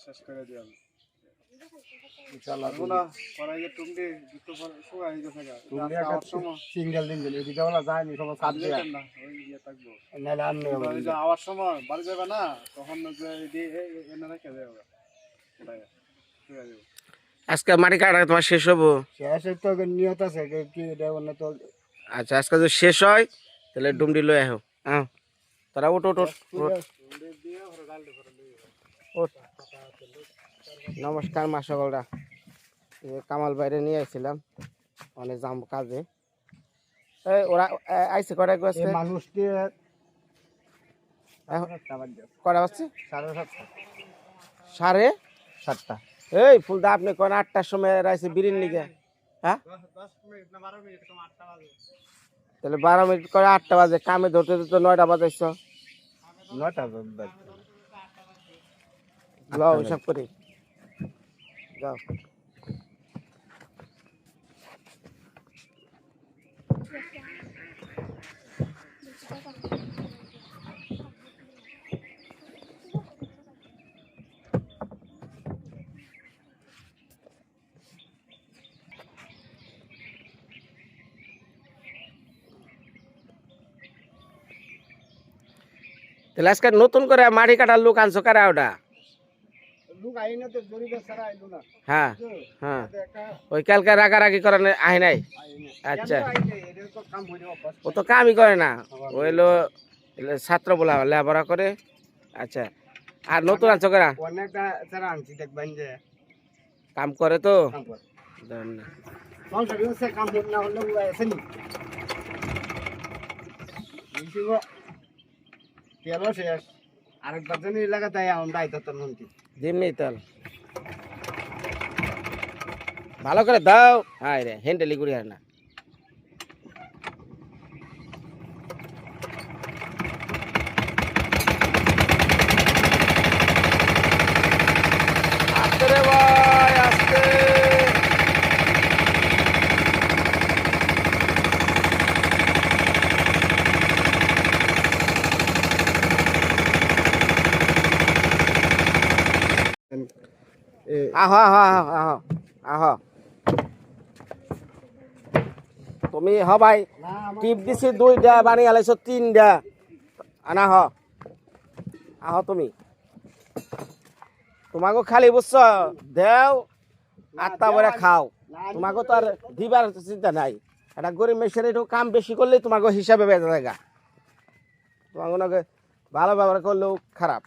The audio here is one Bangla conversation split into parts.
শেষ করে দিয়া ইয়ে থাকব। নাহলে আমি আওয়ার সময় বাড়ি যাবে না তখন আজকে মাটি কাটা তোমার শেষ হব? শেষে তো নিয়ত আছে কি এটা তো আচ্ছা আজকে যদি শেষ হয় তাহলে ডুমডি লই আহো হ্যাঁ তারা ওট ওট ওট ওট। নমস্কার মা সকলরা। কামাল বাইরে নিয়ে আসছিলাম অনেক যাম কাজে। ওরা এ, কটা গেছে মানুষটি এখন- সাতটা বাজে। কটা বাজছে? সাড়ে সাতটা। সাড়ে সাতটা। এই ফুলদা আপনি কোন আটটার সময় রাইছে হ্যাঁ? তাহলে বারো মিনিট করে আটটা বাজে কামে ধরতে ধরতে নয়টা বাজাইছ। নয়টা লও হিসাব করি। যাও তাহলে আজকে নতুন করে মাটি কাটার লোক আনছো কারা ওটা লোক আইনে তো গরিব ছাড়া আইলো না হ্যাঁ হ্যাঁ। ওই কালকে রাগারাগি করে আহে নাই? আচ্ছা। ও তো কামই করে না। ছাত্র বলা লেখাপড়া করে। আচ্ছা। আর নতুন আনছো কারা? অনেকটা ছাড়া আনছি দেখবেন যে। কাম করে তো? তেলও শেষ। আরেকবার যেন এলাকাতে আমরা আইতাম মন্ত্রী দিমনি তেল। ভালো করে দাও। হ্যাঁ রে হ্যান্ডেলি করি আর না আস্তে রে ভাই আস্তে আহ আহ আহ আহ তুমি হ ভাই, টিপ দিছি দুইটা, বানি আলাইছো তিনটা। আনা হ। আহ তুমি। তোমাকে খালি বুঝছ? দেও আটটা বলে খাও। তোমাকে তো আর দিবার চিন্তা নাই। এটা গরিব মেশের একটু কাম বেশি করলে তোমাকে হিসাবে বেঁচে জায়গা তোমাকে ভালো ব্যবহার করলেও খারাপ।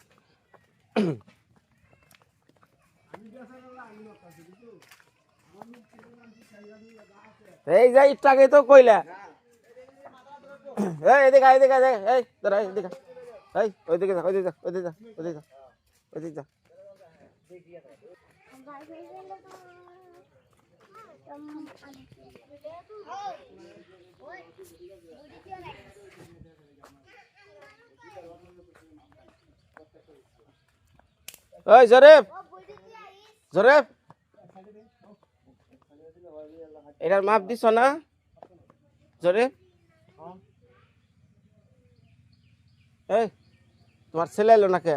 এই যে একটু আগে তো কইলা। এই এদিকে এদিকে এই দাঁড়া এদিকে। এই ওইদিকে যা ওইদিকে যা ওইদিকে যা ওইদিকে যা ওইদিকে যা। ওই জরেফ। এটার মাপ দিছ না? জরেফ এই তোমার ছেলে এলো না কে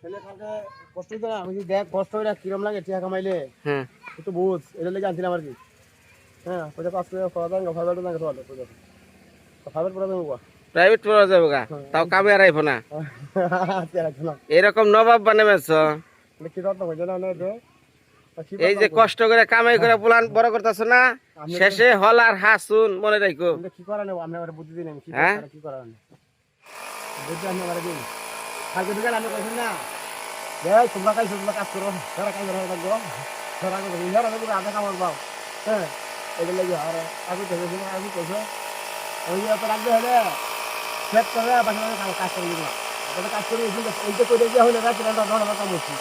ছেলে কালকে কষ্ট হইতো না আমি দেখ কষ্ট হইলে কিরম লাগে টিয়া কামাইলে। হ্যাঁ। একটু বুঝ এটা লেগে আনছিলাম আর কি। হ্যাঁ ওইটা পাঁচ করে খাওয়া দাওয়া ফাইবার ফাইবার পড়া দেবো প্রাইভেট পড়া যাবে গা তাও কামে আর আইবো না। এরকম নবাব বানাবেছ কি করতাম হইতো না না এটা তা কি এই যে কষ্ট করে কামাই করে পোলান বড় করতেছ না? শেষে হল আর হাসুন মনে রাখো। কি করা নেব? আমরা বুদ্ধি কি হ্যাঁ? করা কি করা নেই বুদ্ধি আমি কালকে কইছেন না। তোমরা কাজ তোমরা কাজ করো সারা কাজ সারা আমি আধা কামার পাও হ্যাঁ? এটা লাগে আর আগে তো বেশি আগে কইছো ওই তো লাগবে হলে সেট করে বাসা কাজ কাজ করে দিবা এটা কাজ করে এই যে কইতে যে হলে রাতে রাতে ধরে কাম হচ্ছে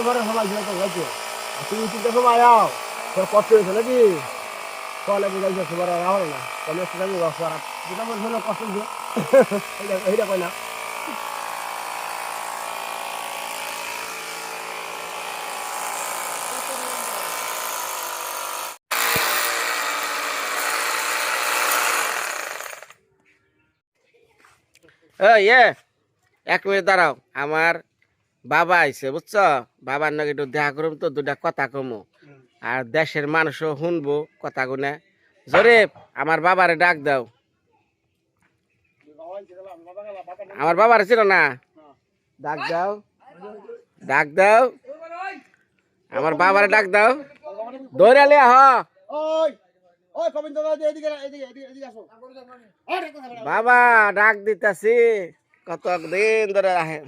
ঘরে তো হয়েছে তুই চিন্তা সময় আও তোর কষ্ট হয়েছে নাকি? কলে বুঝাইছে সবার রাহল না। কলে সেটা আমি রস আর যেটা মনে হলো কষ্ট হয়েছে। এইটা কই না। এ, এক মিনিট দাঁড়াও। আমার বাবা আইছে বুঝছ? বাবার নাকি একটু দেখা করুম তো দুটা কথা কমু। আর দেশের মানুষও শুনব কথা গুনে। জরিফ আমার বাবারে ডাক দাও। আমার বাবার ছিল না? ডাক দাও। ডাক দাও। আমার বাবারে ডাক দাও। দৌড়ালে হ। বাবা ডাক দিতাছি। কত দিন ধরে আহে।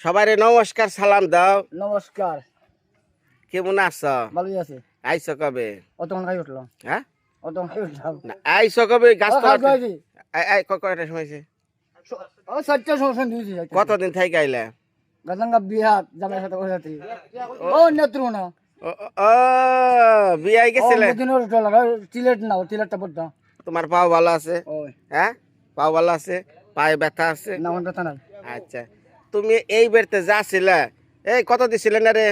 সবাই নমস্কার সালাম দাও। নমস্কার। কেমন আছ? ভালোই আছে। আইস কবে? অতক্ষণ খাই উঠলাম। হ্যাঁ? অতক্ষণ খাই উঠলাম। না, আইস কবে? গাছ। কয়টা কতদিন থেকে আইলে? গাজাঙ্গা বিহাত জামাই সাথে ও নেত্রু না ও বিয়াই গেছিলে? টিলেট না টিলেটটা পড়তাম তোমার পাও ভালো আছে? হ্যাঁ? পাও ভালো আছে? পায়ে ব্যথা আছে? না আমার ব্যথা নাই। আচ্ছা। তুমি এই বেড়তে যাছিলে এই কত দিছিলে না রে?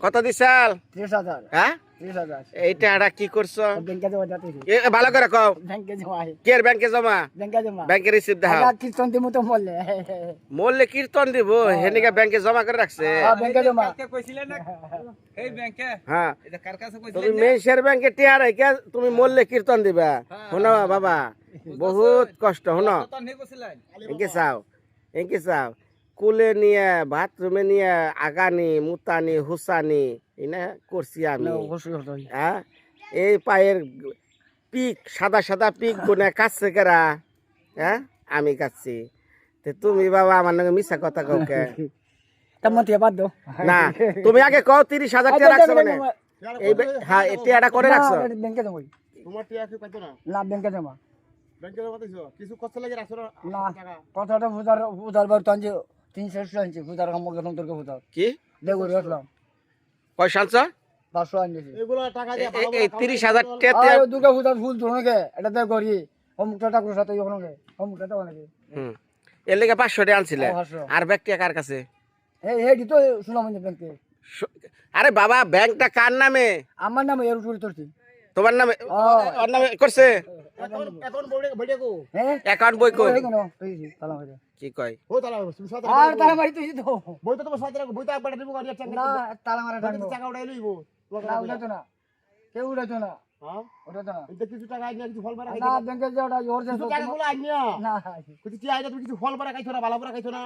কত দিছাল? ত্রিশ হাজার। হ্যাঁ? এইটা এটা কি করছ? ব্যাংকে জমা যাতে এ, ভালো করে কও। ব্যাংকে জমা কে ব্যাংকে জমা? ব্যাংকে জমা। ব্যাংকে রিসিভ দাও। আগে কীর্তন দিব তো বললে মরলে কীর্তন দিব? হেনিকা ব্যাংকে জমা করে রাখছে? ব্যাংকে জমা। হ্যাঁ। তুমি মেয়েশের ব্যাংকে টিয়ার কে তুমি মরলে কীর্তন দিবা। শোনো বাবা বহুত কষ্ট শোনো। এঁকে চাও এঁকে চাও। কুলে নিয়ে বাথরুমে নিয়ে আগানি মুতানি হুসানি এনে করছি আমি। হ্যাঁ? এই পায়ের পিক সাদা সাদা পিক গুনে কাটছে কেরা? হ্যাঁ? আমি কাটছি। তে তুমি বাবা আমার নাকি মিশা কথা কাউকে না তুমি আগে কও তিরিশ হাজার টাকা রাখছো মানে? এই হ্যাঁ এতে এটা করে রাখছো। ব্যাংকে জমা তোমার টিয়া কি পাইতো না? না ব্যাংকে জমা ব্যাংকে জমা কিছু কষ্ট লাগে রাখছো না? কথাটা ফুদার ফুদার বার তো তিনশো আনছি ফুদার কাম গেলাম তোর ফুদার কি? পয়সা আনছ পাঁচশো আনছি এই তিরিশ হাজার ফুল ধরনকে এটা দেখ করি অমুকটা ঠাকুর সাথে ওখানে অমুকটা অনেকে হুম। এর লেগে পাঁচশো টাকা আনছিলে। আর ব্যাগটা কার কাছে? এই হেডি তো শুনলাম ব্যাংকে। স- আরে বাবা ব্যাংকটা কার নামে? আমার নামে এর উপরে তোরছি তোমার নামে ও। ওর নামে করছে? এখন এখন বড়ে বড়ে কো অ্যাকাউন্ট বই কই? এই কেন তুই তালা মারি। কি কয়? ও তালা আর তালা মারি তুই তো। বই তো তোমার সাথে বই তো একবার দিব গাড়ি চাকা না তালা মারা টানবো টাকা উঠাই লইব। না উঠাতো না। কেউ উঠাতো না। হ্যাঁ? উঠাতো না। এটা কিছু টাকা আইনা কিছু ফল পারা না ব্যাংকে যে ওটা জোর কিছু টাকা গুলো আইনা না। কিছু কি আইনা তুমি কিছু ফল পারা খাইছো না ভালো পারা খাইছো না?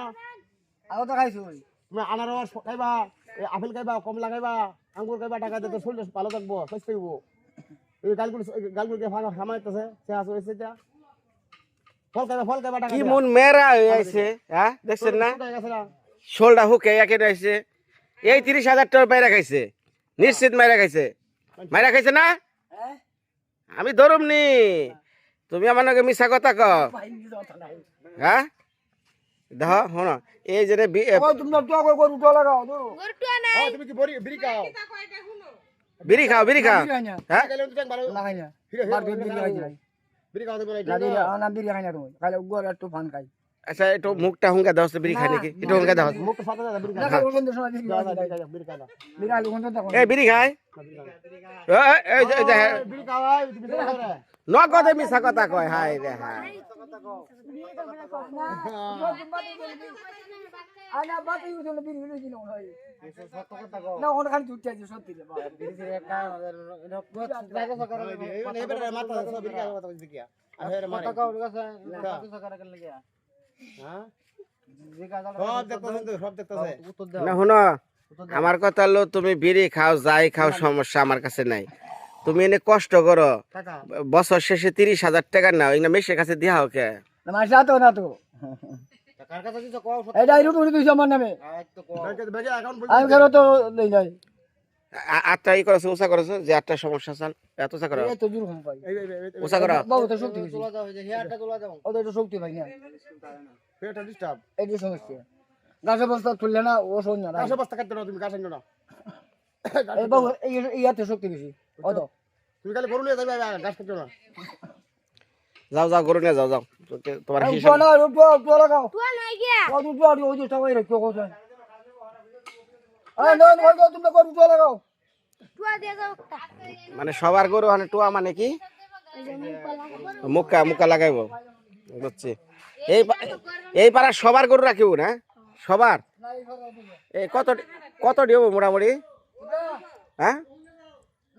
আগে তো খাইছো তুমি আনারস খাইবা আপেল খাইবা কমলা খাইবা আঙ্গুর খাইবা টাকা দিতে শরীর ভালো থাকব সুস্থ হইব। গালগুলো গালগুলো ফাঁকা সামাইতেছে সে আসো এসে ফল খাইবা ফল খাইবা কি মন মেরা হয়ে আছে হ্যাঁ? দেখছেন না? শুকায় গেছে না। শোলটা হুকে একে রয়েছে এই তিরিশ হাজার টাকা মাইরা খাইছে নিশ্চিত মাইরা খাইছে। মাইরা খাইছে না? হ্যাঁ আমি ধরুম নি। তুমি আমার নাকি মিশা কথা ক হ্যাঁ? দেখ এই যে তুমি কি বড়ি বিড়ি খাও? বিড়ি খাও বিড়ি খাও হ্যাঁ আচ্ছা একটু মুখটা হুঙ্গা দাও তো বিড়ি খাই নাকি একটু হুঙ্গা দাও বিড়ি না। এ বিড়ি হ্যাঁ। খাও না নগদে কথা কয় হাই রে হাই আনা বাকি ইউজ হলো বিড়ি হলো দিন হয় না ওখানে খালি ছুটতে আছে সত্যি রে বাবা। এবারে মাথা দাও বিড়ি খাওয়া কথা আর হ্যাঁ আমার কথা হলো তুমি বিড়ি খাও যাই খাও সমস্যা আমার কাছে নাই। তুমি এনে কষ্ট করো। টাকা। বছর শেষে তিরিশ হাজার টাকা নাও এগুলো মেসের কাছে দিয়া হোকে না তো আটটা ই করেছ উষা করেছ? যে আটটা সমস্যা চাল। এত উষা করো। উষা করো। শক্তি বেশি। তোলা দাও এই যে হেয়ারটা তোলা দাও। ও তো একটু শক্তি পাই না পেটটা ডিস্টার্ব এই যে সমস্যা। গাছের বস্তা তুললে না ও শোন না বস্তা কাটতে না তুমি না শক্তি বেশি। ও তো তুমি খালি গরু নিয়ে যাবে গাছ কাটতে না। যাও যাও গরু নিয়ে যাও যাও। তোমার এই হিসাব না উঠো উঠো লাগাও ও উঠো আর ওই যে সবাই রেখে কোথায় আরে না না তুমি করে উঠো লাগাও মানে সবার গরু মানে টুয়া মানে কি? মুক্কা মুক্কা লাগাইব। বুঝছি। এই এই পাড়া সবার গরু রাখিব না? সবার? এই কত কত দিব মোটামুটি? হ্যাঁ?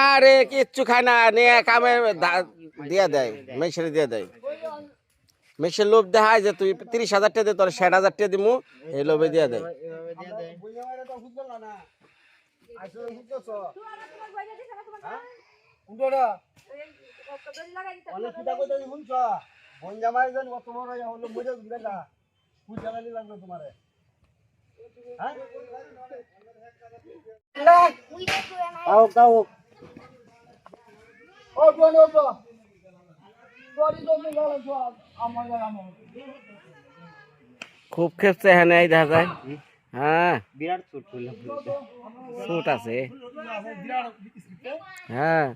আরে কিচ্ছু খায় না, নিয়ে কামে দিয়ে দেয়, মেশিনে দিয়ে দেয়। মেশিন লোভ দেখায় যে তুই তিরিশ হাজার টাকা দে, তোর ষাট হাজার টাকা দিমু, এই লোভে দিয়ে দেয়। দিয়ে দেয় তোমারে হ্যাঁ আমার আমার খুব খেপছে হ্যাঁ এই দেখা যায়। হ্যাঁ। বিরাট করলাম আছে। হ্যাঁ।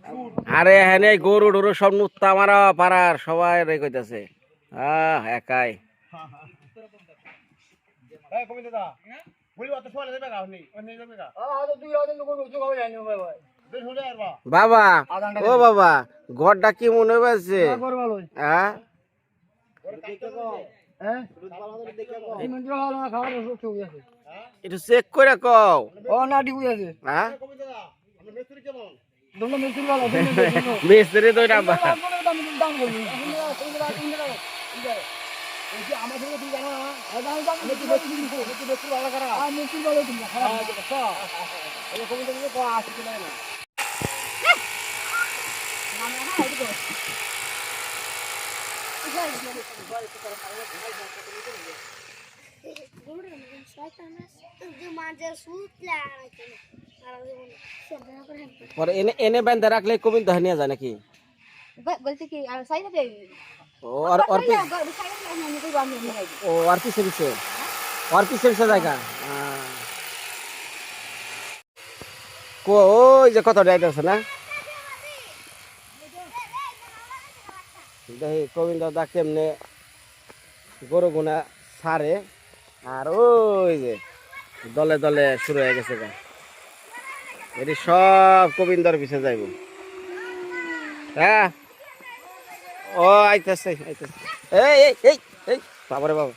আরে হ্যাঁ গরু ডরু সব নুত্তা মারা পাড়ার সবাই রে কইতাছে। আহ একাই। এই কবি দাদা বলবা তো সোয়ালে যাবে গা আপনি? অন্য যাবে গা। আ তো তুই আদন তো কোনো জোগাও জানি ভাই ভাই। বাবা ও বাবা ঘরটা কি মনে হয়েছে? হ্যাঁ? হ্যাঁ? একটু চেক করে কও। ও না ঠিক আছে হ্যাঁ? কবি মিস্ত্রি দাম এনে এনে বেঁধে রাখলে কবিন দহ নিয়ে যায় নাকি? বলতে কি আর সাইডে ও আর আর পি- ও আর পিছে পিছে আর পিছে পিছে জায়গা? কো ওই যে কত না? দেখি গোবিন্দ দা কেমনে গরু গুনা সারে আর ওই যে দলে দলে শুরু হয়ে গেছে গা। এটি সব গোবিন্দর পিছে যাইব। হ্যাঁ? ও, আইতেছে আইতেছে। এই এই এই এই, বাবারে, বাবা।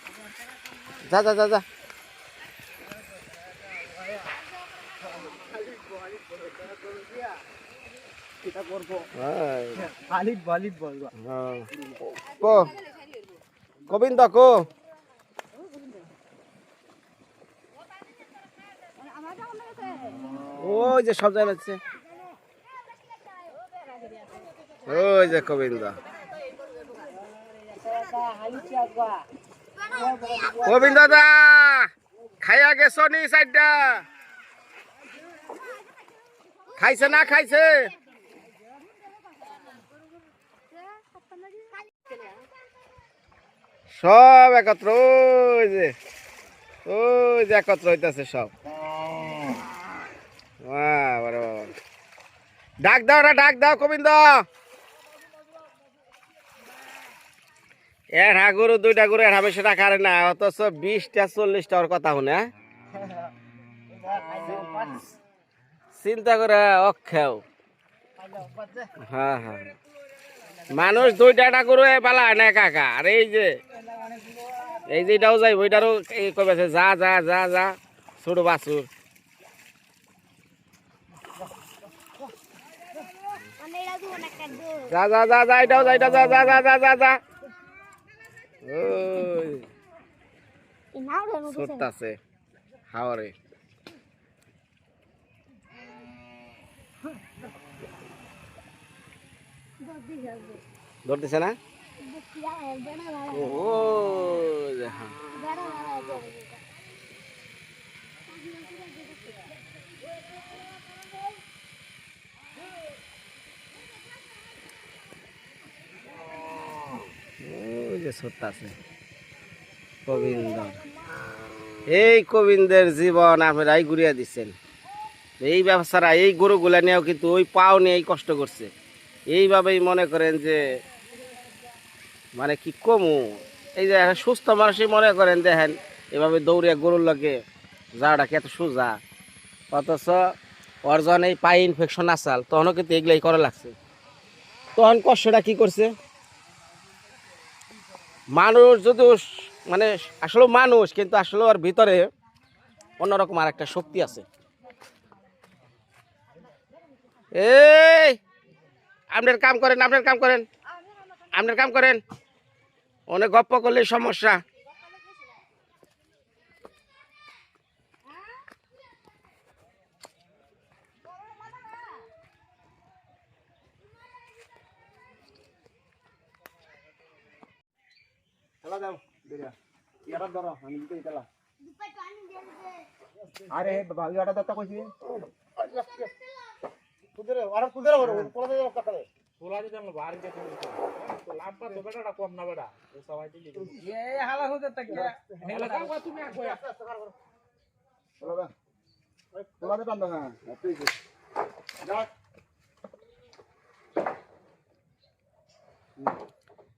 যা যা যা যা। গোবিন্দ, কো। ওই যে সব জায়গা ওই যে গোবিন্দ। গোবিন্দ দা, খাইয়া গেছ নি সাইডটা খাইছে না খাইছে? সব একত্র, ওই যে ওই যে একত্র হইতেছে সব। ডাক দাও না ডাক দাও গোবিন্দ। এর গরু দুইটা গরু এর হামেশা টাকা না অথচ বিশটা চল্লিশটা ওর কথা শুনে হ্যাঁ? চিন্তা করে অক্ষেও। হ্যাঁ হ্যাঁ। মানুষ দুইটা গরু পালা না কাকা আর এই যে এই যে এটাও যাই ওইটারও এই কবে আছে, যা যা যা যা ছোট বাছুর। যা যা যা যা এটাও যা এটা যা যা যা যা যা যা। ওই। ছোট্ট আছে। হাওয়ারে ধরতেছে না? ও যে হ্যাঁ ওই যে আছে গোবিন্দ এই গোবিন্দের জীবন আপনারাই ঘুরিয়ে দিচ্ছেন এই ব্যবসারা, এই গরুগুলা নিয়েও কিন্তু ওই পাও নিয়ে কষ্ট করছে। এইভাবেই মনে করেন যে মানে কি কমু? এই যে সুস্থ মানুষই মনে করেন, দেখেন, এভাবে দৌড়িয়া গরুর লগে যাওয়াটা এত সোজা? অথচ যখন এই পায়ে ইনফেকশন আসাল, তখনও কিন্তু এগুলাই করা লাগছে। তখন কষ্টটা কি করছে? মানুষ যদি মানে আসলে মানুষ, কিন্তু আসলে ওর ভিতরে অন্যরকম আর একটা শক্তি আছে। এই, আপনার কাম করেন, আপনার কাম করেন, আপনার কাম করেন। অনেক গপ্প করলে সমস্যা। খেলা দাও বেরিয়া ইয়াটা ধরো আমি দিতে খেলা আরে বাবা ইয়াটা দত্তা কইছি কুদরে আর কুদরে বড় কোলা দে কথা রে কোলা দে কোলা দে টান্দা না ঠিক আছে যা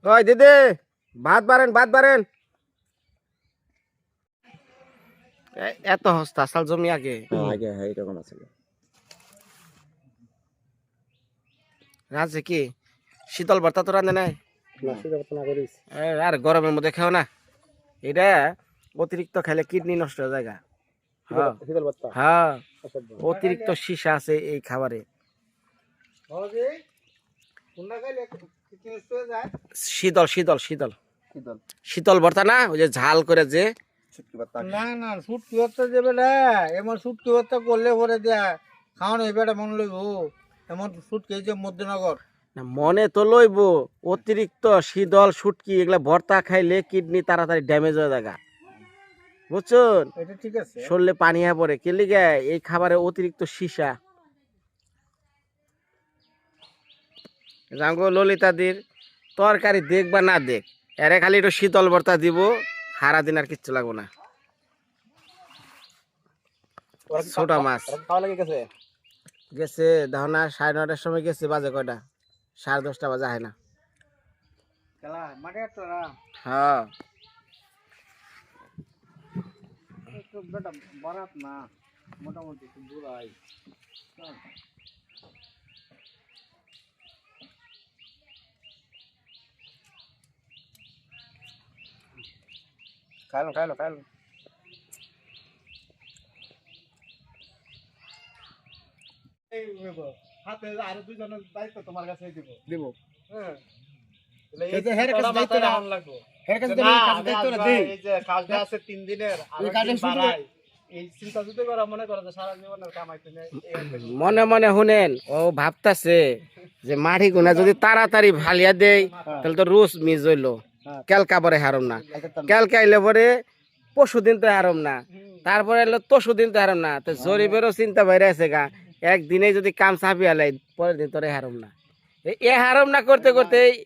ওই দিদি ভাত বাড়েন ভাত বাড়েন এ- এত হস্তা সাল জমি আগে। আগে হ্যাঁ এরকম আছে। রাজে কি? শীতল ভর্তা তো রান্ধে নাই? আর গরমের মধ্যে খাও না। এটা অতিরিক্ত খেলে কিডনি নষ্ট হয়ে যায় গা। হ্যাঁ। হ্যাঁ। অতিরিক্ত সীসা আছে এই খাবারে। হয়ে শীতল শীতল শীতল। শীতল। শীতল ভর্তা না? ওই যে ঝাল করে যে। না না শুটকি হত্যা দেবে না এমন শুটকি হত্যা করলে পরে দেয়া খাওয়ানো এবারে মন লইব। এমন এই যে মধ্যনগর। না, মনে তো লইব অতিরিক্ত শীতল সুটকি এগুলা ভর্তা খাইলে কিডনি তাড়াতাড়ি ড্যামেজ হয়ে গা। বুঝছেন? এটা ঠিক আছে। শরীরে পানি হয়ে পড়ে। কে লিগে এই খাবারে অতিরিক্ত সীসা। জাঙ্গো ললিতাদির তরকারি দেখ বা না দেখ? এরে খালি একটু শীতল ভর্তা দিব সারা দিন আর কিচ্ছু লাগবো না। ছোট মাছ। গেছে? দেখো না সাড়ে নটার সময় গেছে বাজে কয়টা? সাড়ে দশটা বাজে হয় না। হ্যাঁ। বারাত মোটামুটি খাইলো খাইলো খাইলো হাতে আরও দুজনের দায়িত্ব তোমার কাছে দিব। দিব। হ্যাঁ। এই যে হের কাছে দায়িত্ব না লাগবে। হের কাছে না, কাছে আমি দায়িত্ব না আসব, দেই এই যে কাজটা আছে তিন দিনের আর ওই কাজটা একদিন শুধু- বাড়াই। এই চিন্তা যদি করা মনে করো যে সারা জীবনের কামাইতে নেই মনে মনে শুনেন ও ভাবতাছে যে মাটি গুনা যদি তাড়াতাড়ি ভালিয়া দেই তাহলে তো রোজ মিস হইল। ক্যালকা পরে হারম না। ক্যালকা আইলে পরে পশু দিন তো হারম না। তারপরে এলো তসু দিন তো হারম না। তো জরিবেরও চিন্তা বাইরে আছে গা। একদিনে যদি কাম চাপিয়া লাই পরের দিন তোরে হারম না। এ- হারম না করতে করতে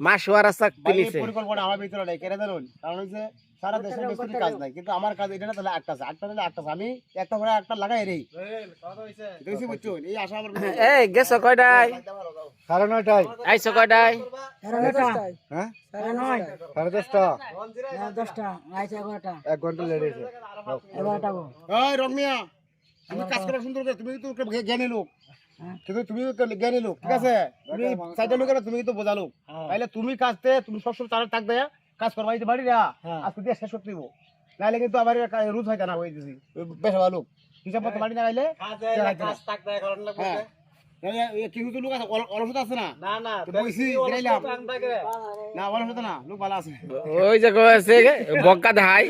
মাস হওয়ার চাকতি ভাই, নিছে। পরিকল্পনা আমার ভিতরে নাই কেন ধরুন? কারণ হচ্ছে সারা দেশে মিস্ত্রির কাজ নাই কিন্তু আমার কাজ এটা না তাহলে আটটা আছে। আটটা তাহলে আটটা আছে। আমি একটা করে একটা লাগাই রে দেখছি বুঝছ? এই আশা আমার এই গেছো কয়টায়? সাড়ে নয়টায়। আইছো কয়টায়? হ্যাঁ? সাড়ে দশটা। দশটা। আইসা এগারোটা। এক ঘণ্টা লেট হয়েছে। এগারোটা ওই রমিয়া তুমি কাজ করা সুন্দর করে তুমি তো একটা জ্ঞানী লোক। কিন্তু তুমি জ্ঞানী লোক ঠিক আছে? তুমি সাইডে লোকেরা তুমি তো বোঝা লোক। তাইলে তুমি কাজতে তুমি সবসময় তারা টাক দেয়া কাজ করবা এই বাড়ি রা আজকে দিয়ে শেষ করতে দিব নাইলে কিন্তু আবার রুজ হয় না দিছি। বেশ ভালো হিসাব মতো বাড়ি না গাইলে কাজে কাজ থাক কারণ লাগবে হ্যাঁ। কিছু লোক আছে অলসতা আছে না? না না বইছি, গেলাম। না অলসতা না লোক ভালো আছে। ওই যে কয়েছে বক্কা দেখাই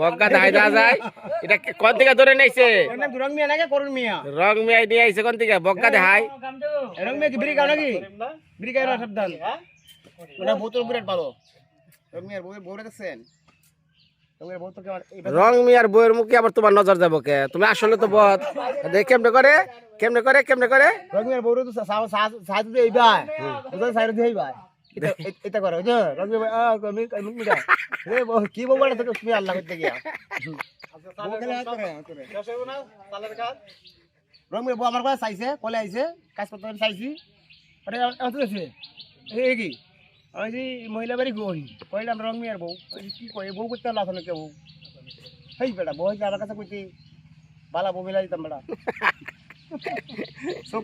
বক্কা দেখাই দেওয়া যায়। এটা কোন থেকে ধরে নিয়েছে? রং মিয়া নাকি করুন মিয়া? রং মিয়াই নিয়ে আইছে কোন থেকে? বক্কা দেখাই রং মিয়া কি বিড়ি নাকি? বিড়ি খাই না সাবধান। ওটা বোতল বিরাট ভালো। রং মিয়ার রং মিয়ার বইয়ের মুখে আবার তোমার নজর যাব কে? তুমি আসলে তো দেখ কেমনে করে? কেমনে করে? কেমনে করে? বউরে তো সাহায্য দিয়ে দিয়ে এইবা এটা বুঝছ কি তোকে? তুমি আল্লাহ করতে গিয়া। বউ আমার কাছে চাইছে কলে আইছে কাজ করতে চাইছি। কি? আমি যে মহিলা বাড়ি গই, কইলাম, রং মিয়ার বউ। কি কই বউ করতে লাভ কে বউ? হেই বেটা, বউ আমার কাছে কইতে, বালা বউ মিলাই দিতাম বেটা।